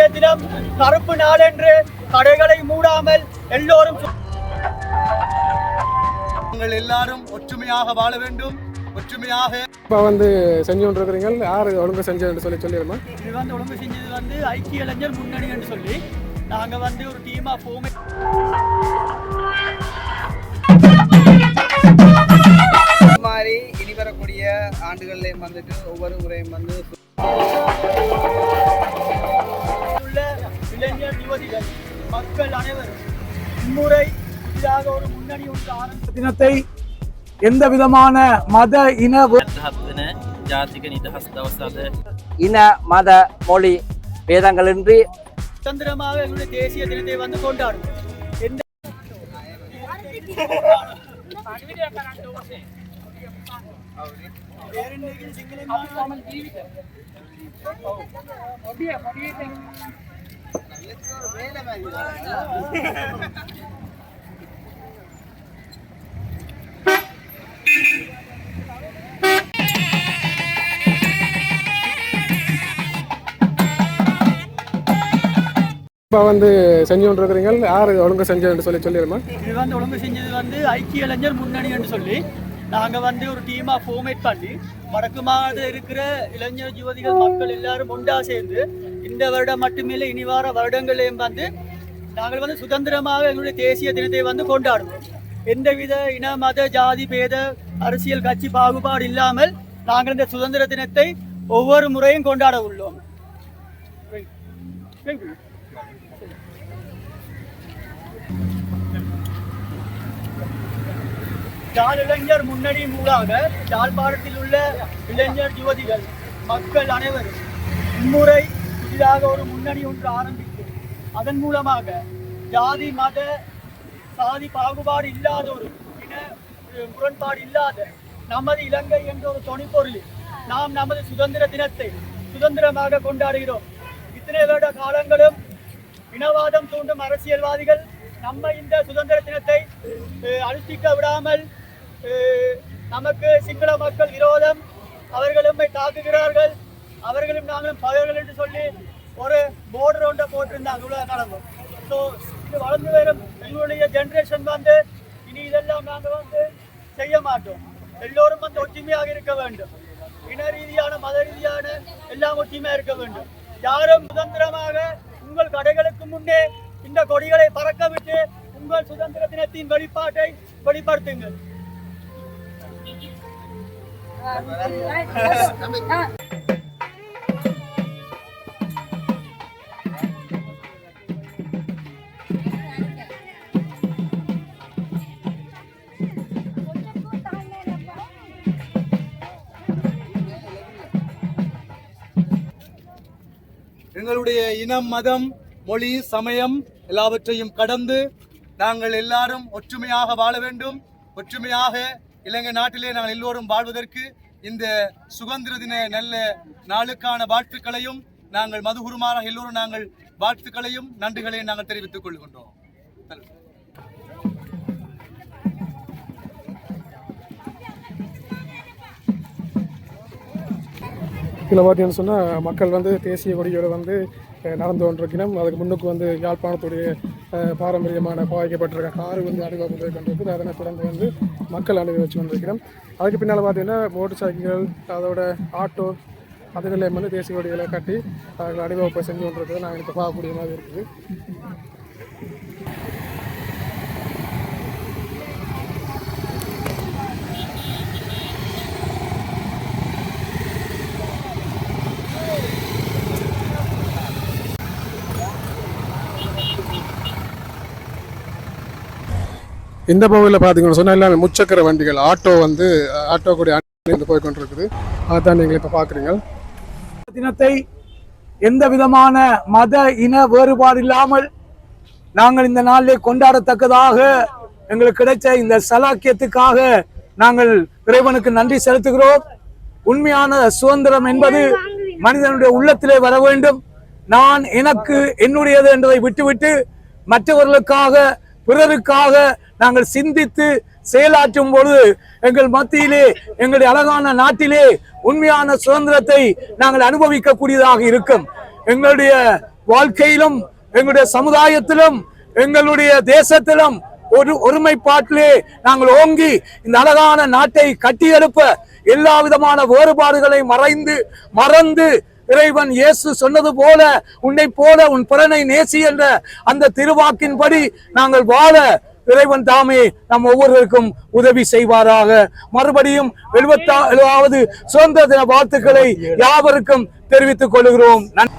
இன்றைய தினம் கருப்பு நாளென்று கடைகளை மூடாமல் எல்லோரும் நாங்கள் எல்லாரும் ஒற்றுமையாக வாழ வேண்டும். ஒற்றுமையாக இப்போ வந்து செஞ்சு கொண்டிருக்கிறீங்க யார் ஒழுங்கு செஞ்சதுன்னு சொல்லி சொல்லிடுமா? இது வந்து ஒழுங்கு செஞ்சது வந்து ஐக்கிய இளைஞர் முன்னணி என்று சொல்லி. நாங்க வந்து ஒரு டீமா போமே இது மாதிரி இனி வரக்கூடிய ஆண்டுகள்லையும் வந்துட்டு ஒவ்வொரு முறையும் வந்து உள்ள இளைஞர் யுவதிகள் மக்கள் அனைவரும் இம்முறை புதிதாக ஒரு முன்னணி ஒன்று ஆரம்ப தினத்தை எந்த விதமான மத இன இன மத மொழி வேதங்களின்றி சுதந்திரமாக எங்களுடைய தேசிய தினத்தை வந்து கொண்டாடும் எந்த சிங்கள இப்போ வந்து செஞ்சு கொண்டிருக்கிறீங்க யார் ஒழுங்கு செஞ்சதுன்னு சொல்லி சொல்லிடுமா? இது வந்து ஒழுங்கு செஞ்சது வந்து ஐக்கிய இளைஞர் முன்னணி என்று சொல்லி. நாங்க வந்து ஒரு டீமா ஃபார்மேட் பண்ணி வடக்கு மாநில இருக்கிற இளைஞர் யுவதிகள் மக்கள் எல்லாரும் ஒன்றா சேர்ந்து இந்த வருடம் மட்டுமில்லை இனி வார வருடங்களையும் வந்து நாங்கள் வந்து சுதந்திரமாக எங்களுடைய தேசிய தினத்தை வந்து கொண்டாடுவோம். எந்தவித இன மத ஜாதி பேத அரசியல் கட்சி பாகுபாடு இல்லாமல் நாங்கள் இந்த சுதந்திர தினத்தை ஒவ்வொரு முறையும் கொண்டாட உள்ளோம். Thank you. இளைஞர் முன்னணி மூலாக யாழ்ப்பாணத்தில் உள்ள இளைஞர் யுவதிகள் மக்கள் அனைவரும் இம்முறை புதிதாக ஒரு முன்னணி ஒன்று ஆரம்பித்து அதன் மூலமாக ஜாதி மத சாதி பாகுபாடு இல்லாத ஒரு இன முரண்பாடு இல்லாத நமது இலங்கை என்ற ஒரு துணைப்பொருளில் நாம் நமது சுதந்திர தினத்தை சுதந்திரமாக கொண்டாடுகிறோம் இத்தனை வருட காலங்களும் இனவாதம் தூண்டும் அரசியல்வாதிகள் நம்ம இந்த சுதந்திர தினத்தை அஹ், அனுஷ்டிக்க விடாமல் நமக்கு சிங்கள மக்கள் விரோதம். அவர்கள் நம்மை தாக்குகிறார்கள். அவர்களும் நாங்களும் பகைவர்கள் என்று சொல்லி ஒரு போர்டர் ஒன்றை போட்டிருந்தாங்க இவ்வளோ காலமும் ஸோ இது வளர்ந்து வரும் எங்களுடைய ஜென்ரேஷன் வந்து இனி இதெல்லாம் நாங்கள் வந்து செய்ய மாட்டோம். எல்லோரும் வந்து ஒற்றுமையாக இருக்க வேண்டும். இன ரீதியான மத ரீதியான எல்லாம் ஒற்றுமையாக இருக்க வேண்டும். யாரும் சுதந்திரமாக உங்கள் கடைகளுக்கு முன்னே இந்த கொடிகளை பறக்க விட்டு உங்கள் சுதந்திர தினத்தின் வெளிப்பாட்டை வெளிப்படுத்துங்கள். எங்களுடைய இனம் மதம் மொழி சமயம் எல்லாவற்றையும் கடந்து நாங்கள் எல்லாரும் ஒற்றுமையாக வாழ வேண்டும். ஒற்றுமையாக இலங்கை நாட்டிலே நாங்கள் எல்லோரும் வாழ்வதற்கு இந்த சுதந்திர தின நல்ல நாளுக்கான வாழ்த்துக்களையும் நாங்கள் மதுகுருமாராக எல்லோரும் நாங்கள் வாழ்த்துக்களையும் நன்றிகளையும் நாங்கள் தெரிவித்துக் கொள்கின்றோம். இதில் பார்த்தீங்கன்னு சொன்னால் மக்கள் வந்து தேசிய கொடியோடு வந்து நடந்து கொண்டிருக்கணும் அதுக்கு முன்னுக்கு வந்து யாழ்ப்பாணத்துடைய பாரம்பரியமான பாவிக்கப்பட்டிருக்க காரு வந்து அணிவகுப்பு கொண்டிருக்குது. அதனை தொடர்ந்து வந்து மக்கள் அனுபவிச்சு கொண்டிருக்கிறோம் அதுக்கு பின்னால் பார்த்தீங்கன்னா மோட்டர் சைக்கிள்கள் அதோட ஆட்டோ அதுகளையும் வந்து தேசிய கொடிகளை கட்டி அவர்கள் அணிவகுப்பை செஞ்சு கொண்டிருக்கிறது நாங்கள் இப்போ பார்க்கக்கூடிய மாதிரி இருக்குது. இந்த பகுதியில் பார்த்தீங்கன்னு சொன்னால் எல்லாமே முச்சக்கர வண்டிகள் ஆட்டோ வந்து ஆட்டோ கூடிய அணிந்து போய் கொண்டிருக்குது அதான் நீங்கள் இப்போ பார்க்குறீங்க தினத்தை எந்த விதமான மத இன வேறுபாடு இல்லாமல் நாங்கள் இந்த நாளிலே கொண்டாடத்தக்கதாக எங்களுக்கு கிடைச்ச இந்த சலாக்கியத்துக்காக நாங்கள் இறைவனுக்கு நன்றி செலுத்துகிறோம். உண்மையான சுதந்திரம் என்பது மனிதனுடைய உள்ளத்திலே வர வேண்டும். நான் எனக்கு என்னுடையது என்பதை விட்டுவிட்டு மற்றவர்களுக்காக பிறருக்காக நாங்கள் சிந்தித்து செயலாற்றும் பொழுது எங்கள் மத்தியிலே எங்களுடைய அழகான நாட்டிலே உண்மையான சுதந்திரத்தை நாங்கள் அனுபவிக்கக்கூடியதாக இருக்கும். எங்களுடைய வாழ்க்கையிலும் எங்களுடைய சமுதாயத்திலும் எங்களுடைய தேசத்திலும் ஒரு ஒருமைப்பாட்டிலே நாங்கள் ஓங்கி இந்த அழகான நாட்டை கட்டியெழுப்ப எல்லா விதமான வேறுபாடுகளை மறைந்து மறந்து இறைவன் இயேசு சொன்னது போல உன்னை போல உன் பிறனை நேசி என்ற அந்த திருவாக்கின்படி நாங்கள் வாழ இறைவன் தாமே நம் ஒவ்வொருவருக்கும் உதவி செய்வாராக. மறுபடியும் எழுபத்தா எழுபதாவது சுதந்திர தின வாழ்த்துக்களை யாவருக்கும் தெரிவித்துக் கொள்கிறோம். நன்றி.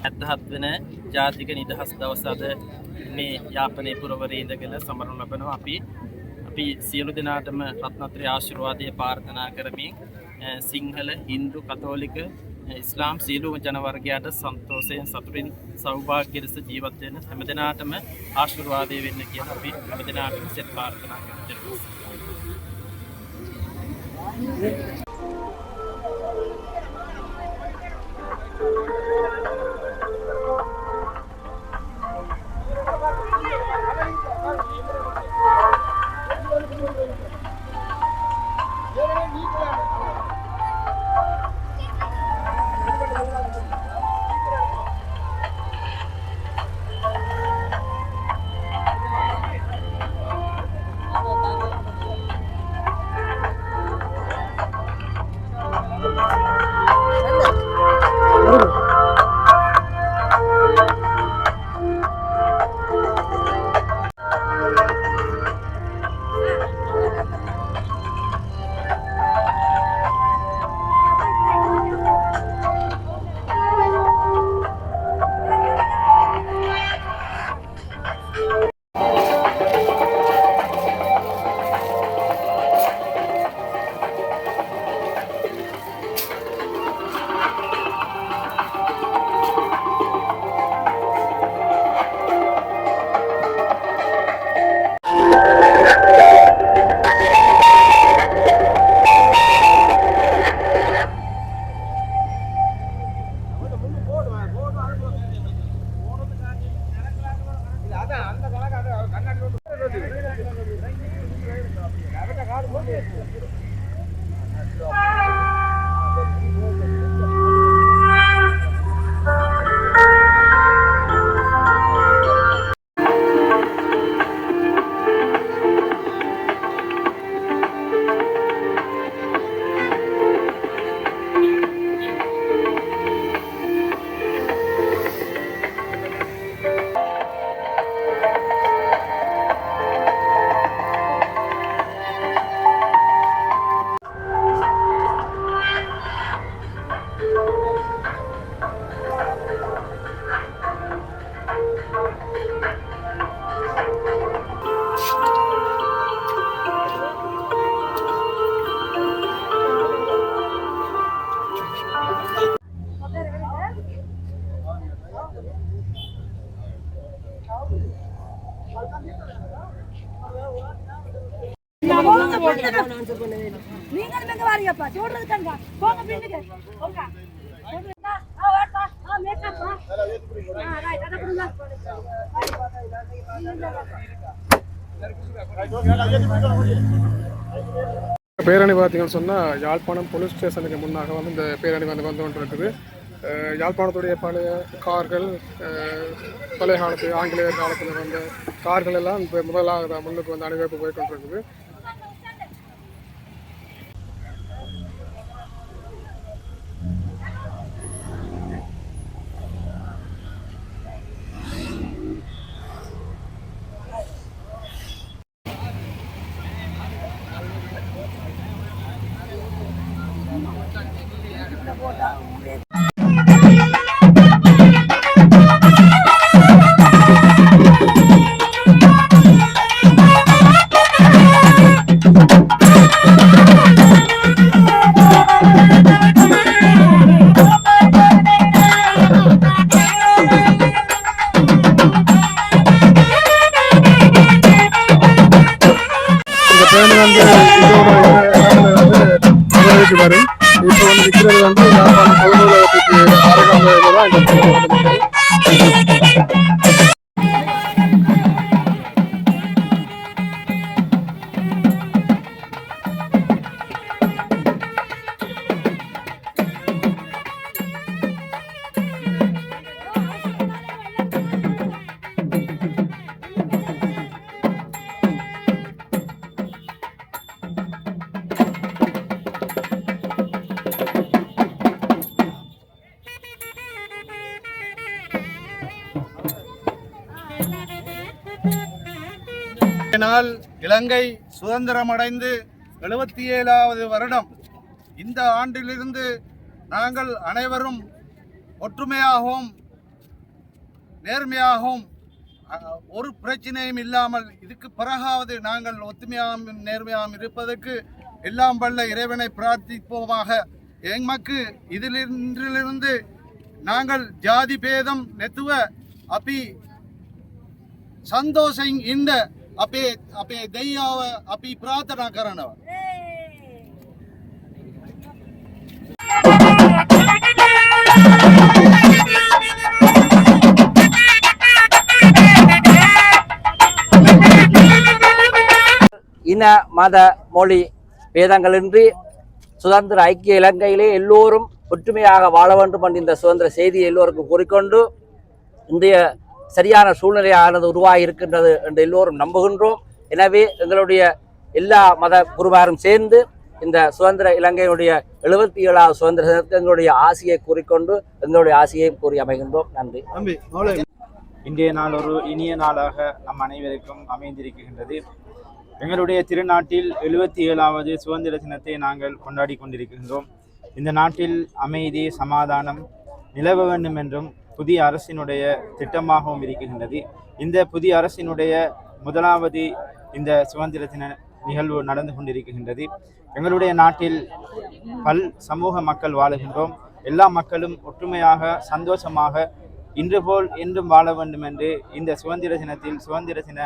ඇත්තහත් වෙන ජාතික නිදහස් දවස අද මේ යාපනය පුරවරේ ඉඳගෙන සමරනු ලබනවා. අපි අපි සියලු දෙනාටම රත්නත්‍රය ආශිර්වාදය පාර්ථනා කරමින් අ, සිංහල හින්දු කතෝලික ඉස්ලාම් සියලුම ජනවර්ගයාට සන්තෝසයෙන් සතුරින් සෞභාග්‍යලෙස ජීවත්වයෙන හැම දෙනාටම ආශිර්වාදය වෙන්න කියන අපි හැම දෙනාටම සෙත් அந்த கணக்கு கர்நாடக நீங்க எங்க வாரியப்பா சொல்றது போங்க பின்னுக்கு போங்க பேரணி பார்த்தீங்கன்னு சொன்னால் யாழ்ப்பாணம் போலீஸ் ஸ்டேஷனுக்கு முன்னாக வந்து இந்த பேரணி வந்து வந்து கொண்டு இருக்குது யாழ்ப்பாணத்துடைய பழைய கார்கள் பழைய காலத்து ஆங்கிலேயர் காலத்தில் வந்த கார்கள் எல்லாம் இப்போ முதலாக முன்னுக்கு வந்து அணிவகுப்பு போய் கொண்டிருக்குது நாள் இலங்கை சுதந்திரமடைந்து எழுபத்தி ஏழாவது வருடம் இந்த ஆண்டிலிருந்து நாங்கள் அனைவரும் ஒற்றுமையாகவும் நேர்மையாகவும் ஒரு பிரச்சனையும் இல்லாமல் இதுக்கு பிறகாவது நாங்கள் ஒத்துமையாகவும் நேர்மையாகவும் இருப்பதற்கு எல்லாம் வல்ல இறைவனை பிரார்த்திப்போமாக. எமக்கு இதிலிருந்து நாங்கள் ஜாதி பேதம் நெத்துவ அபி சந்தோஷம் இந்த අපේ අපේ දෙයියාව අපි ප්‍රාථනා කරනවා. இன மத மொழி வேதங்களின்றி சுதந்திர ஐக்கிய இலங்கையிலே எல்லோரும் ஒற்றுமையாக வாழ வேண்டும் என்ற இந்த சுதந்திர செய்தியை எல்லோருக்கும் கூறிக்கொண்டு இந்திய சரியான சூழ்நிலையானது உருவாகி இருக்கின்றது என்று எல்லோரும் நம்புகின்றோம். எனவே எங்களுடைய எல்லா மத குருவாரும் சேர்ந்து இந்த சுதந்திர இலங்கையினுடைய எழுபத்தி ஏழாவது சுதந்திர தினத்துக்கு எங்களுடைய ஆசையை கூறிக்கொண்டு எங்களுடைய ஆசையை கூறி அமைகின்றோம். நன்றி. இன்றைய நாள் ஒரு இனிய நாளாக நம் அனைவருக்கும் அமைந்திருக்கின்றது. எங்களுடைய திருநாட்டில் எழுபத்தி ஏழாவது சுதந்திர தினத்தை நாங்கள் கொண்டாடி கொண்டிருக்கின்றோம். இந்த நாட்டில் அமைதி சமாதானம் நிலவ வேண்டும் என்றும் புதிய அரசினுடைய திட்டமாகவும் இருக்கின்றது. இந்த புதிய அரசினுடைய முதலாவது இந்த சுதந்திர தின நிகழ்வு நடந்து கொண்டிருக்கின்றது. எங்களுடைய நாட்டில் பல் சமூக மக்கள் வாழுகின்றோம். எல்லா மக்களும் ஒற்றுமையாக சந்தோஷமாக இன்று போல் என்றும் வாழ வேண்டும் என்று இந்த சுதந்திர தினத்தில் சுதந்திர தின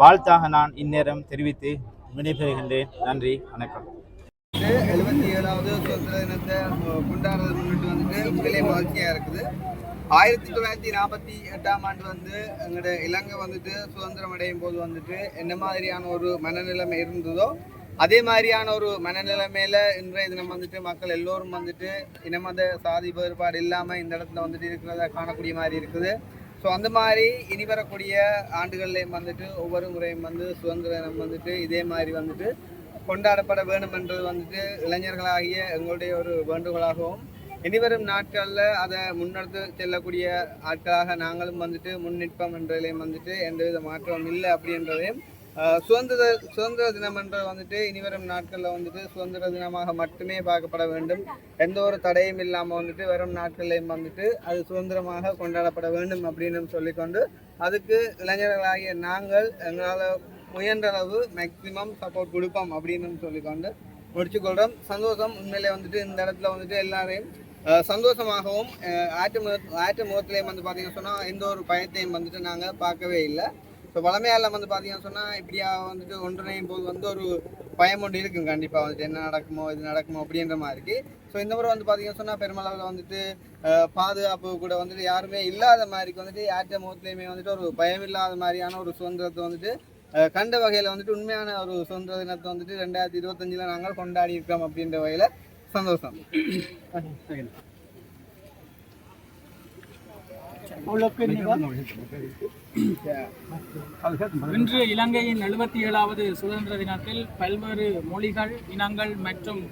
வாழ்த்தாக நான் இந்நேரம் தெரிவித்து விடைபெறுகின்றேன். நன்றி வணக்கம். எழுபத்தி ஏழாவது சுதந்திர தினத்தை கொண்டாடுறது முன்னிட்டு வந்துட்டு உண்மையிலே மகிழ்ச்சியாக இருக்குது. ஆயிரத்தி தொள்ளாயிரத்தி நாற்பத்தி எட்டாம் ஆண்டு வந்து எங்களோட இலங்கை வந்துட்டு சுதந்திரம் அடையும் போது வந்துட்டு என்ன மாதிரியான ஒரு மனநிலைமை இருந்ததோ அதே மாதிரியான ஒரு மனநிலைமையில இன்றைய தினம் வந்துட்டு மக்கள் எல்லோரும் வந்துட்டு இனமத சாதி வேறுபாடு இல்லாமல் இந்த இடத்துல வந்துட்டு இருக்கிறத காணக்கூடிய மாதிரி இருக்குது. ஸோ அந்த மாதிரி இனி வரக்கூடிய ஆண்டுகள்லேயும் வந்துட்டு ஒவ்வொரு முறையும் வந்து சுதந்திர தினம் வந்துட்டு இதே மாதிரி வந்துட்டு கொண்டாடப்பட வேண்டும் என்றது வந்துட்டு இளைஞர்களாகிய எங்களுடைய ஒரு வேண்டுகோளாகவும் இனிவரும் நாட்களில் அதை முன்னெடுத்து செல்லக்கூடிய ஆட்களாக நாங்களும் வந்துட்டு முன்னிற்போம் என்றதிலையும் வந்துட்டு எந்தவித மாற்றமும் இல்லை அப்படின்றதையும் சுதந்திர சுதந்திர தினம் என்ற வந்துட்டு இனிவரும் நாட்களில் வந்துட்டு சுதந்திர தினமாக மட்டுமே பார்க்கப்பட வேண்டும். எந்த ஒரு தடையும் இல்லாமல் வந்துட்டு வரும் நாட்கள்லையும் வந்துட்டு அது சுதந்திரமாக கொண்டாடப்பட வேண்டும் அப்படின்னு சொல்லிக்கொண்டு அதுக்கு இளைஞர்களாகிய நாங்கள் எங்களால் முயன்ற அளவு சப்போர்ட் கொடுப்போம் அப்படின்னு சொல்லிக்கொண்டு முடிச்சுக்கொள்கிறோம் சந்தோஷம். உண்மையிலே வந்துட்டு இந்த இடத்துல வந்துட்டு எல்லாரையும் சந்தோஷமாகவும் ஆற்று முக ஆற்று முகத்துலேயும் வந்து பார்த்தீங்கன்னு சொன்னால் எந்த ஒரு பயத்தையும் வந்துட்டு நாங்கள் பார்க்கவே இல்லை. ஸோ வளமையால் வந்து பார்த்தீங்கன்னு சொன்னால் இப்படியா வந்துட்டு ஒன்றிணையும் போது வந்து ஒரு பயம் ஒன்று இருக்கும். கண்டிப்பாக வந்துட்டு என்ன நடக்குமோ இது நடக்குமோ அப்படின்ற மாதிரி. இருக்குது ஸோ இந்த முறை வந்து பார்த்தீங்கன்னு சொன்னால் பெருமளவில் வந்துட்டு பாதுகாப்பு கூட வந்துட்டு யாருமே இல்லாத மாதிரிக்கு வந்துட்டு ஆற்று முகத்துலையுமே வந்துட்டு ஒரு பயம் இல்லாத மாதிரியான ஒரு சுதந்திரத்தை வந்துட்டு கண்ட வகையில் வந்துட்டு உண்மையான ஒரு சுதந்திர தினத்தை வந்துட்டு ரெண்டாயிரத்தி இருபத்தஞ்சில் நாங்கள் கொண்டாடி இருக்கோம் அப்படின்ற வகையில் சந்தோஷம். இன்று இலங்கையின் எழுபத்தி ஏழாவது சுதந்திர தினத்தில் பல்வேறு மொழிகள் இனங்கள் மற்றும்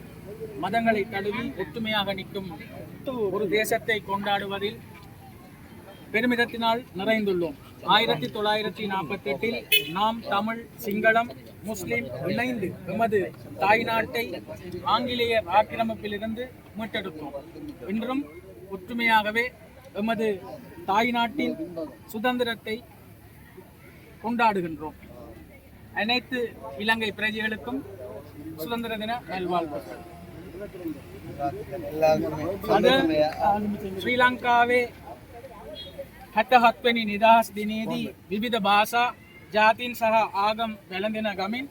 மதங்களை தழுவி ஒற்றுமையாக நிற்கும் ஒரு தேசத்தை கொண்டாடுவதில் பெருமிதத்தினால் நிறைந்துள்ளோம். ஆயிரத்தி தொள்ளாயிரத்தி நாற்பத்தி எட்டில் நாம் தமிழ் சிங்களம் முஸ்லிம் இணைந்து எமது தாய்நாட்டை ஆங்கிலேயர் ஆக்கிரமிப்பிலிருந்து மீட்டெடுத்தோம் இன்றும் ஒற்றுமையாகவே எமது தாய்நாட்டின் சுதந்திரத்தை கொண்டாடுகின்றோம் அனைத்து இலங்கை பிரஜைகளுக்கும் சுதந்திர தின நல்வாழ்வுகள் எல்லாருக்குமே අද ශ්‍රී ලංකාවේ හැට හත්වනි නිදහස් දිනයේදී විවිධ භාෂා ජාතින් සහ ආගම් වැළඳෙන ගමින්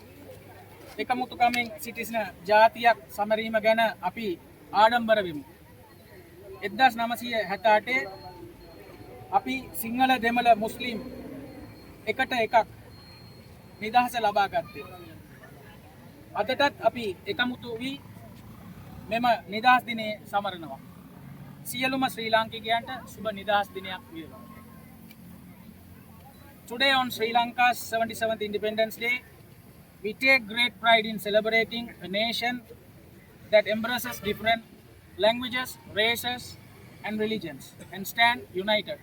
එකමුතුකමින් සිටිසින ජාතියක් සමරීම ගැන අපි ආඩම්බර වෙමු. එදදාස් නමසය හැතාටේ අපි සිංහල දෙමළ මුස්ලිම් එකට එකක් නිදහස ලබා ගත්තේ. අදටත් අපි එකමුතු වී මෙම නිදහස් දිනේ සමරනවා. සියලුම ශ්‍රී ලාංකිකයන්ට සුබ නිදහස් දිනයක් වේවා. Today on Sri Lanka's 77th Independence Day, we take great pride in celebrating a nation that embraces different languages, races, and religions and stand united.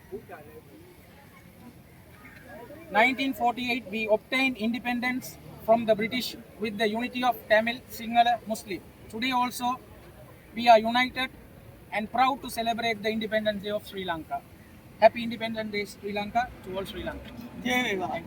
1948, we obtained independence from the British with the unity of Tamil, Sinhala, Muslim. Today also, we are united and proud to celebrate the Independence Day of Sri Lanka. Happy Independence Day, Sri Lanka, to all Sri Lanka. Jai